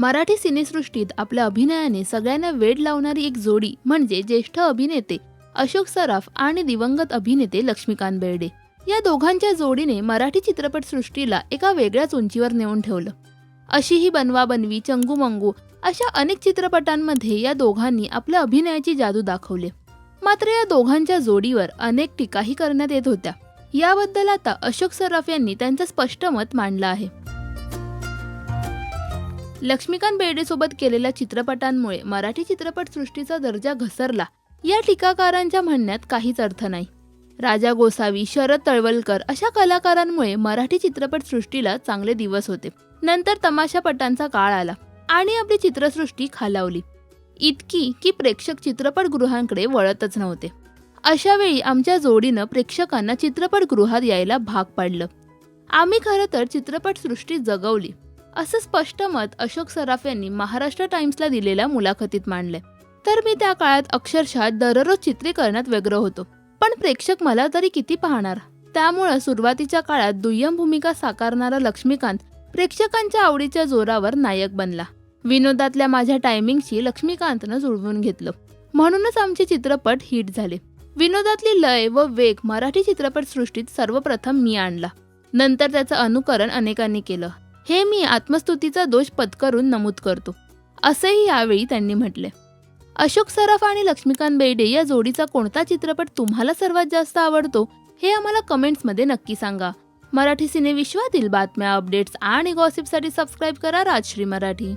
मराठी सिनेसृष्टीत आपल्या अभिनयाने सगळ्यांना वेड लावणारी एक जोडी म्हणजे ज्येष्ठ अभिनेते अशोक सराफ आणि दिवंगत अभिनेते लक्ष्मीकांत बेर्डे. या दोघांच्या जोडीने मराठी चित्रपटसृष्टीला एका वेगळ्याच उंचीवर नेऊन ठेवलं. अशी ही बनवा बनवी चंगू मंगू अशा अनेक चित्रपटांमध्ये या दोघांनी आपल्या अभिनयाची जादू दाखवली. मात्र या दोघांच्या जोडीवर अनेक टीकाही करण्यात येत होत्या. याबद्दल आता अशोक सराफ यांनी त्यांचं स्पष्ट मत मांडलं आहे. लक्ष्मीकांत बेर्डेसोबत केलेल्या चित्रपटांमुळे मराठी चित्रपटसृष्टीचा दर्जा घसरला. या टीकाकारांच्या म्हणण्यात काहीच अर्थ नाही. राजा गोसावी शरद तळवलकर अशा कलाकारांमुळे मराठी चित्रपटसृष्टीला चांगले दिवस होते. नंतर तमाशापटांचा काळ आला आणि आपली चित्रसृष्टी खालावली. इतकी की प्रेक्षक चित्रपटगृहांकडे वळतच नव्हते. अशा वेळी आमच्या जोडीनं प्रेक्षकांना चित्रपटगृहात यायला भाग पाडलं. आम्ही खरं तर चित्रपटसृष्टी जगवली. असं स्पष्ट मत अशोक सराफ यांनी महाराष्ट्र टाइम्सला दिलेल्या मुलाखतीत मांडले तर मी त्या काळात अक्षरशः दररोज चित्रीकरणात व्यग्र होतो. पण प्रेक्षक मला तरी किती पाहणार? त्यामुळं सुरुवातीच्या काळात दुय्यम भूमिका साकारणारा लक्ष्मीकांत प्रेक्षकांच्या आवडीच्या जोरावर नायक बनला. विनोदातल्या माझ्या टायमिंगशी लक्ष्मीकांतनं जुळवून घेतलं. म्हणूनच आमचे चित्रपट हिट झाले. विनोदातली लय व वेग मराठी चित्रपटसृष्टीत सर्वप्रथम मी आणला. नंतर त्याचं अनुकरण अनेकांनी केलं. हे मी आत्मस्तुतीचा दोष पत्करून नमूद करतो असेही यावेळी त्यांनी म्हटले. अशोक सराफ आणि लक्ष्मीकांत बेर्डे या जोडीचा कोणता चित्रपट तुम्हाला सर्वात जास्त आवडतो हे आम्हाला कमेंट्समध्ये नक्की सांगा. मराठी सिनेविश्वातील बातम्या अपडेट्स आणि गॉसिपसाठी सबस्क्राईब करा राजश्री मराठी.